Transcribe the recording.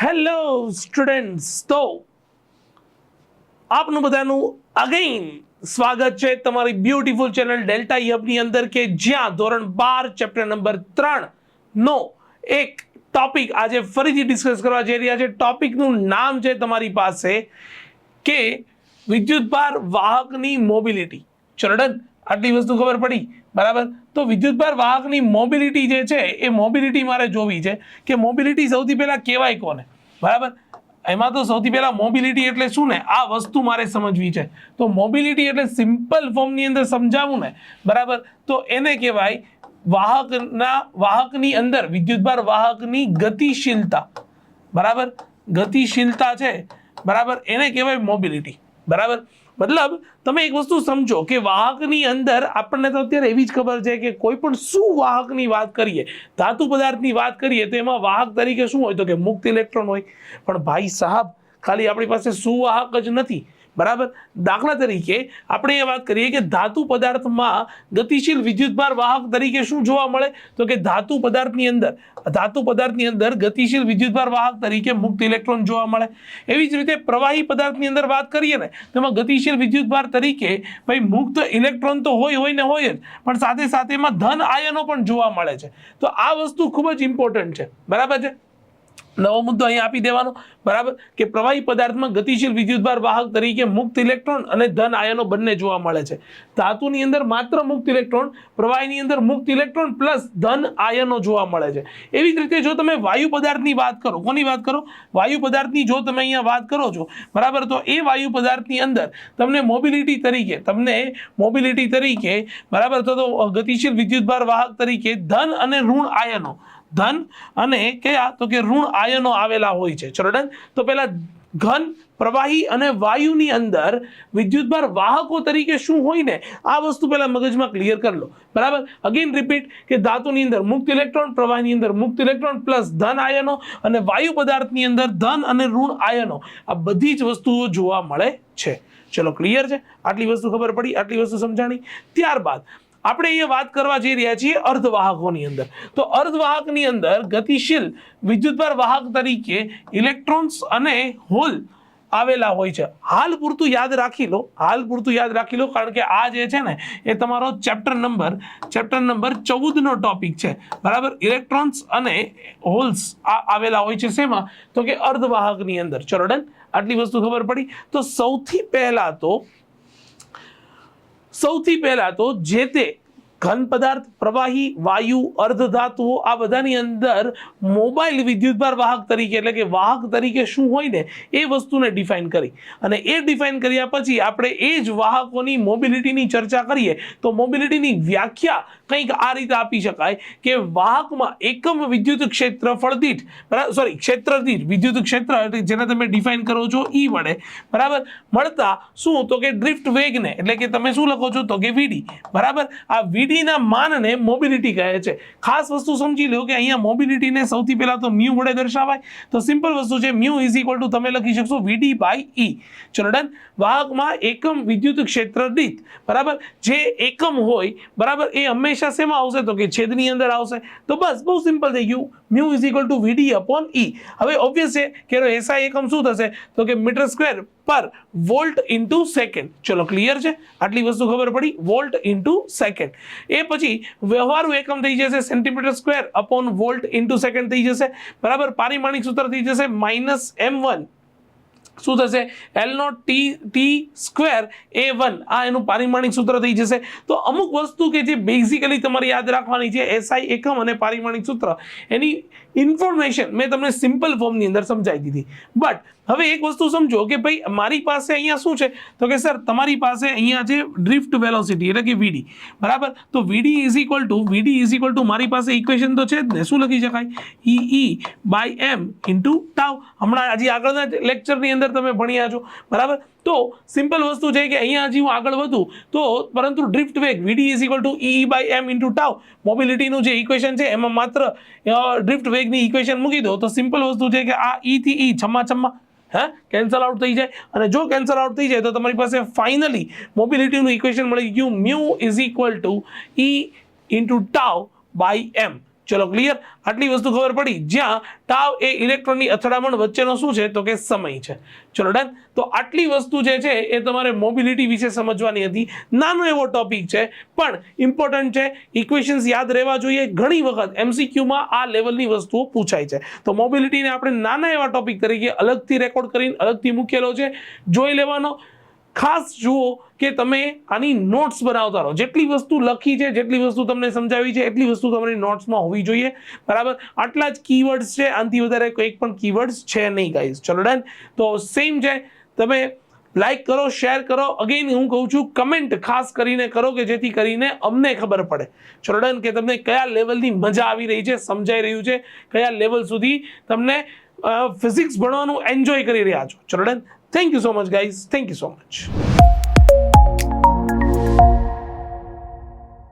Hello students, તો આપનું બધાનું અગેઇન સ્વાગત છે તમારી બ્યુટીફુલ ચેનલ ડેલ્ટા યબની અંદર કે જ્યાં ધોરણ બાર, ચેપ્ટર નંબર ત્રણ નો એક ટોપિક આજે ફરીથી ડિસ્કસ કરવા જઈ રહ્યા છે. ટોપિકનું નામ છે તમારી પાસે કે વિદ્યુતભાર વાહકની મોબિલિટી ચરણ ડન. આટલી વસ્તુ ખબર પડી? બરાબર? તો વિદ્યુતભાર વાહકની મોબિલિટી જે છે, એ મોબિલિટી મારે જોવી છે કે મોબિલિટી સૌથી પહેલાં કહેવાય કોને? બરાબર? એમાં તો સૌથી પહેલાં મોબિલિટી એટલે શું ને? આ વસ્તુ મારે સમજવી છે. તો મોબિલિટી એટલે સિમ્પલ ફોર્મની અંદર સમજાવું ને, બરાબર? તો એને કહેવાય વાહકના, વાહકની અંદર, વિદ્યુતભાર વાહકની ગતિશીલતા. બરાબર? ગતિશીલતા છે. બરાબર? એને કહેવાય મોબિલિટી બરાબર? મતલબ તમે એક વસ્તુ સમજો કે વાહકની અંદર આપણને તો અત્યારે એવી જ ખબર છે કે કોઈ પણ શું વાહકની વાત કરીએ, ધાતુ પદાર્થની વાત કરીએ, તો એમાં વાહક તરીકે શું હોય તો કે મુક્ત ઇલેક્ટ્રોન હોય. પણ ભાઈ સાહેબ, ખાલી આપણી પાસે સુવાહક જ નથી. બરાબર? દાખલા તરીકે આપણે એ વાત કરીએ કે ધાતુ પદાર્થમાં ગતિશીલ વિદ્યુતભાર વાહક તરીકે શું જોવા મળે? તો કે ધાતુ પદાર્થની અંદર, ધાતુ પદાર્થની અંદર ગતિશીલ વિદ્યુતભાર વાહક તરીકે મુક્ત ઇલેક્ટ્રોન જોવા મળે. એવી જ રીતે પ્રવાહી પદાર્થની અંદર વાત કરીએ ને, તેમાં ગતિશીલ વિદ્યુતભાર તરીકે ભાઈ મુક્ત ઇલેક્ટ્રોન તો હોય હોય ને હોય જ, પણ સાથે સાથે એમાં ધન આયનો પણ જોવા મળે છે. તો આ વસ્તુ ખૂબ જ ઇમ્પોર્ટન્ટ છે. બરાબર છે? નવો મુદ્દો અહીં આપી દેવાનો. બરાબર? કે પ્રવાહી પદાર્થમાં ગતિશીલ વિદ્યુતભાર વાહક તરીકે મુક્ત ઇલેક્ટ્રોન અને ધન આયનો બંને જોવા મળે છે. ધાતુની અંદર માત્ર મુક્ત ઇલેક્ટ્રોન, પ્રવાહીની અંદર મુક્ત ઇલેક્ટ્રોન પ્લસ ધન આયનો જોવા મળે છે. એવી જ રીતે જો તમે વાયુ પદાર્થની વાત કરો, કોની વાત કરો? વાયુ પદાર્થની જો તમે અહીંયા વાત કરો છો, બરાબર? તો એ વાયુ પદાર્થની અંદર તમને મોબિલિટી તરીકે, તમને મોબિલિટી તરીકે, બરાબર? તો ગતિશીલ વિદ્યુતભાર વાહક તરીકે ધન અને ઋણ આયનો ધન અને કયા તો કે ઋણ આયનો આવેલા હોય છે. ચલો તો પેલા ઘન, પ્રવાહી અને વાયુની અંદર વિદ્યુતભાર વાહકો તરીકે શું હોય ને? આ વસ્તુ પહેલા મગજમાં ક્લિયર કરી લો. બરાબર? અગેન રિપીટ કે ધાતુની અંદર મુક્ત ઇલેક્ટ્રોન, પ્રવાહીની અંદર મુક્ત ઇલેક્ટ્રોન પ્લસ ધન આયનો અને વાયુ પદાર્થની અંદર ધન અને ઋણ આયનો. આ બધી જ વસ્તુઓ જોવા મળે છે. ચલો ક્લિયર છે? આટલી વસ્તુ ખબર પડી, આટલી વસ્તુ સમજાણી. ત્યારબાદ આપણે અહીંયા વાત કરવા જઈ રહ્યા છીએ અર્ધવાહકોની અંદર. તો અર્ધવાહકની અંદર ગતિશીલ વિદ્યુતભાર વાહક તરીકે ઇલેક્ટ્રોન્સ અને હોલ આવેલા હોય છે. હાલ પૂરતું યાદ રાખી લો, હાલ પૂરતું યાદ રાખી લો, કારણ કે આ જે છે ને, એ તમારો ચેપ્ટર નંબર ચેપ્ટર નંબર ચૌદનો ટોપિક છે. બરાબર? ઇલેક્ટ્રોન્સ અને હોલ્સ આ આવેલા હોય છે શેમાં? તો કે અર્ધવાહકની અંદર. ચલો ડન. આટલી વસ્તુ ખબર પડી. તો સૌથી પહેલા તો સૌથી પહેલા તો જે તે ઘન પદાર્થ, પ્રવાહી, વાયુ અર્ધધાતુઓ આ બધાની અંદર મોબાઈલ વિદ્યુતભાર વાહક તરીકે, એટલે કે વાહક તરીકે શું હોય ને, એ વસ્તુને ડિફાઇન કરી. અને એ ડિફાઇન કર્યા પછી આપણે એ જ વાહકોની મોબિલિટીની ચર્ચા કરીએ, તો મોબિલિટીની વ્યાખ્યા કંઈક આ રીતે આપી શકાય કે વાહકમાં એકમ વિદ્યુત ક્ષેત્રફળ દીઠ બરાબર સોરી ક્ષેત્ર દીઠ વિદ્યુત ક્ષેત્ર એટલે જેને તમે ડિફાઇન કરો છો ઈ વડે, બરાબર? મળતા શું? તો કે ડ્રિફ્ટ વેગને, એટલે કે તમે શું લખો છો? તો કે વીડી બરાબર? આ વીડીના માનને મોબિલિટી કહે છે. ખાસ વસ્તુ સમજી લો કે અહીંયા મોબિલિટીને સૌથી પહેલાં તો મ્યુ વડે દર્શાવાય. તો સિમ્પલ વસ્તુ છે, મ્યુ ઇઝ ઇક્વલ ટુ તમે લખી શકશો વીડી બાય ઈ ચલો ડન વાહકમાં એકમ વિદ્યુત ક્ષેત્ર દીઠ, બરાબર? જે એકમ હોય, બરાબર? એ હંમેશા શેમાં આવશે? તો કે છેદની અંદર આવશે. તો બસ, બહુ સિમ્પલ થઈ ગયું. Mu is equal to VD upon E હવે ઓબ્વિયસ છે કે એનો એસઆઈ એકમ શું થશે? તો કે metre square per volt into second. ચલો ક્લિયર છે? આટલી વસ્તુ ખબર પડી. Volt into second. એ પછી વ્યવહારુ એકમ થઈ જશે centimetre square upon volt into second થઈ જશે. બરાબર? પારિમાણિક સૂત્ર થઈ જશે માઇનસ એમ વન. શું થશે? L no T T square A one. આ એનું પારિમાણિક સૂત્ર થઈ જશે. તો અમુક વસ્તુ કે જે બેઝિકલી તમારે યાદ રાખવાની છે એસઆઈ એકમ અને પારિમાણિક સૂત્ર, એની ઇન્ફોર્મેશન મેં તમને સિમ્પલ ફોર્મની અંદર સમજાવી દીધી. બટ હવે એક વસ્તુ સમજો કે ભાઈ, મારી પાસે અહીંયા શું છે? તો કે સર, તમારી પાસે અહીંયા છે ડ્રિફ્ટ વેલોસિટી એટલે કે વીડી બરાબર? તો VD is equal to VD is equal to મારી પાસે ઇક્વેશન તો છે જ ને? શું લખી શકાય? E E by M into tau હમણાં હજી આગળના લેક્ચરની અંદર તમે ભણ્યા છો. બરાબર? તો સિમ્પલ વસ્તુ છે કે અહીંયા હજી હું આગળ વધું, તો પરંતુ ડ્રિફ્ટ વેગ VD is equal to E by M into tau મોબિલિટીનું જે ઇક્વેશન છે, એમાં માત્ર ડ્રિફ્ટ વેગની ઇક્વેશન મૂકી દો. તો સિમ્પલ વસ્તુ છે કે આ ઈ થી ઈ છમ્મા છમ્મા હા? કેન્સલ આઉટ થઈ જાય. અને જો કેન્સલ આઉટ થઈ જાય તો તમારી પાસે ફાઇનલી મોબિલિટીનું ઇક્વેશન મળી ગયું. Mu is equal to E into tau by M ચલો ક્લિયર આટલી વસ્તુ ખબર પડી. જ્યાં ટાવ એ ઇલેક્ટ્રોનની અથડામણ વચ્ચેનો શું છે? તો કે સમય છે. ચલો ડન તો આટલી વસ્તુ જે છે એ તમારે મોબિલિટી વિશે સમજવાની હતી. નાનો એવો ટોપિક છે, પણ ઇમ્પોર્ટન્ટ છે. ઇક્વેશન્સ યાદ રહેવા જોઈએ. ઘણી વખત એમસીક્યુમાં આ લેવલની વસ્તુઓ પૂછાય છે. તો મોબિલિટીને આપણે નાના એવા ટોપિક તરીકે અલગથી રેકોર્ડ કરીને અલગથી મૂકેલો છે. જોઈ લેવાનો. ખાસ જુઓ કે તમે આની નોટ્સ બનાવતા રહો. જેટલી વસ્તુ લખી છે, જેટલી વસ્તુ તમને સમજાવી છે, એટલી વસ્તુ તમારી નોટ્સમાં હોવી જોઈએ. બરાબર? આટલા જ કીવર્ડ્સ છે. આનાથી વધારે કંઈક પણ કીવર્ડ્સ છે નહીં ગાઈઝ ચલો ડન તો સેમ છે. તમે લાઈક કરો શેર કરો. અગેન હું કહું છું કમેન્ટ ખાસ કરીને કરો કે જેથી કરીને અમને ખબર પડે. ચલો ડન કે તમને કયા લેવલની મજા આવી રહી છે, સમજાઈ રહ્યું છે? કયા લેવલ સુધી તમને ફિઝિક્સ ભણવાનું એન્જોય કરી રહ્યા છો? ચલો done Thank you so much, guys. Thank you so much.